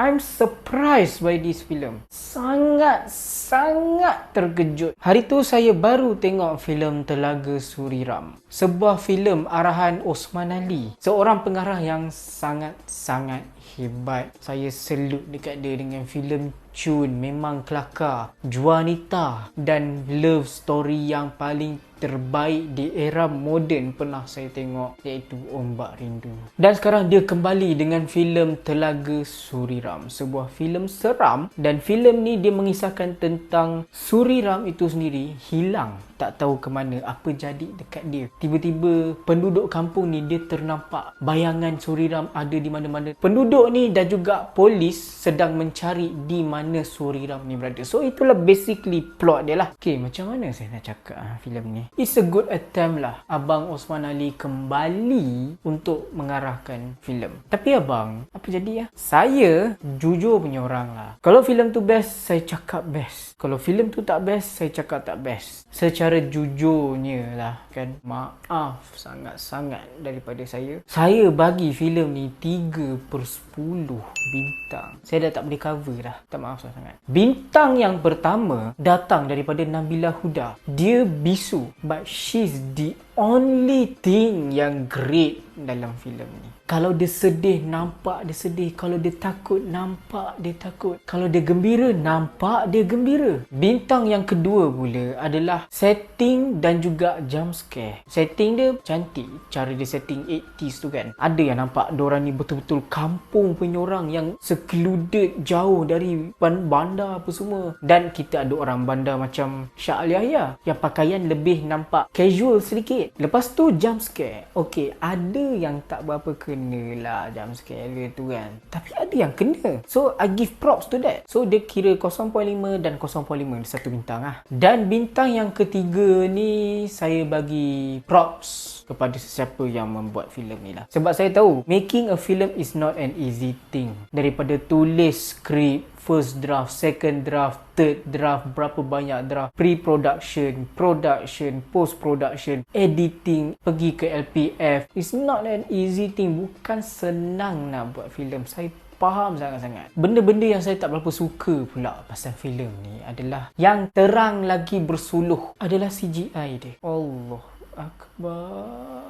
I'm surprised by this film. Sangat, sangat terkejut. Hari tu saya baru tengok filem Telaga Suriram. Sebuah filem arahan Osman Ali. Seorang pengarah yang sangat-sangat hebat. Saya salute dekat dia dengan filem Chun. Memang kelakar. Juanita dan love story yang paling terbaik di era moden pernah saya tengok iaitu Ombak Rindu. Dan sekarang dia kembali dengan filem Telaga Suriram, sebuah filem seram dan filem ni dia mengisahkan tentang Suriram itu sendiri hilang tak tahu ke mana apa jadi dekat dia. Tiba-tiba penduduk kampung ni dia ternampak bayangan Suriram ada di mana-mana. Penduduk ni dan juga polis sedang mencari di mana Suriram ni berada. So itulah basically plot dia lah. Okay, macam mana saya nak cakap ah, filem ni? It's a good attempt lah. Abang Osman Ali kembali untuk mengarahkan filem. Tapi abang, apa jadi ya? Saya jujur punya orang lah. Kalau filem tu best, saya cakap best. Kalau filem tu tak best, saya cakap tak best. Secara secara jujurnya lah kan. Maaf sangat-sangat daripada saya. Saya bagi filem ni 3 per 10 bintang. Saya dah tak boleh cover dah. Tak maaf sangat. Bintang yang pertama datang daripada Nabila Huda. Dia bisu but she's the only thing yang great dalam filem ni kalau dia sedih, nampak dia sedih. Kalau dia takut, nampak dia takut. Kalau dia gembira, nampak dia gembira. Bintang yang kedua pula adalah setting dan juga jump scare. Setting dia cantik. Cara dia setting 80s tu kan. Ada yang nampak diorang ni betul-betul kampung punya orang yang secluded jauh dari bandar apa semua. Dan kita ada orang bandar macam Syah Aliyah yang pakaian lebih nampak casual sedikit. Lepas tu jump scare. Okay, ada yang tak berapa kena lah jam scale tu kan. Tapi ada yang kena. So I give props to that. So dia kira 0.5 dan 0.5 satu bintang lah. Dan bintang yang ketiga ni saya bagi props kepada sesiapa yang membuat filem ni lah. Sebab saya tahu making a film is not an easy thing. Daripada tulis skrip first draft, second draft, third draft, berapa banyak draft, pre-production, production, post-production, editing, pergi ke LPF. It's not an easy thing. Bukan senang nak buat filem. Saya faham sangat-sangat. Benda-benda yang saya tak berapa suka pula pasal filem ni adalah yang terang lagi bersuluh adalah CGI dia. Allah Akbar.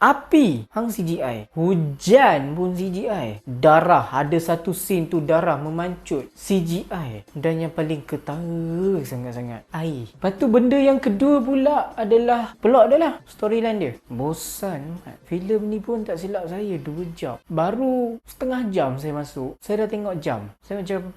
Api hang CGI. Hujan pun CGI. Darah ada satu scene tu darah memancut CGI. Dan yang paling ketara sangat-sangat air. Lepas tu benda yang kedua pula adalah plot dia lah. Storyline dia. Bosan. Filem ni pun tak silap saya 2 jam. Baru setengah jam saya masuk. Saya dah tengok jam. Saya macam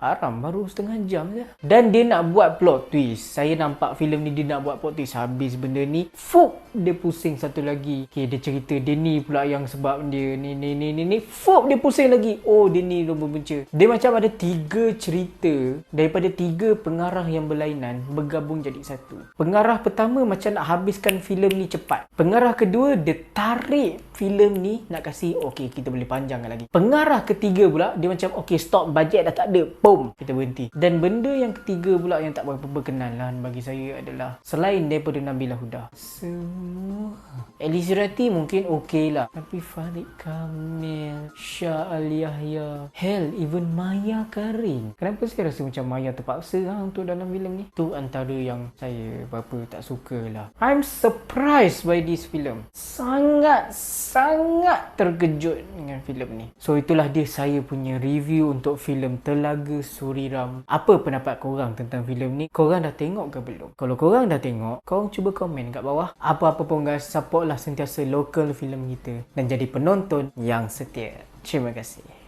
Aram baru setengah jam je. Dan dia nak buat plot twist. Saya nampak filem ni dia nak buat plot twist. Habis benda ni. Fuk! Dia pusing satu lagi. Okay, dia cerita dia ni pula yang sebab dia ni ni ni ni ni. Fuk! Dia pusing lagi. Oh, dia ni lomba benca. Dia macam ada tiga cerita daripada tiga pengarah yang berlainan bergabung jadi satu. Pengarah pertama macam nak habiskan filem ni cepat. Pengarah kedua, dia tarik filem ni nak kasih, okay, kita boleh panjangkan lagi. Pengarah ketiga pula, dia macam, okay, stop, budget dah tak ada. Boom kita berhenti. Dan benda yang ketiga pula yang tak berapa berkenalan bagi saya adalah selain daripada Nabila Huda semua. Elise Rati mungkin okey lah. Tapi Farid Kamil Syah Al Yahya hell even Maya Karim. Kenapa saya rasa macam Maya terpaksa ha, untuk dalam filem ni? Tu antara yang saya berapa tak suka lah. I'm surprised by this film. Sangat sangat terkejut dengan filem ni so itulah dia saya punya review untuk filem Telaga Suriram. Apa pendapat korang tentang filem ni? Korang dah tengok ke belum? Kalau korang dah tengok, korang cuba komen kat bawah. Apa-apa pun guys, supportlah sentiasa local filem kita dan jadi penonton yang setia. Terima kasih.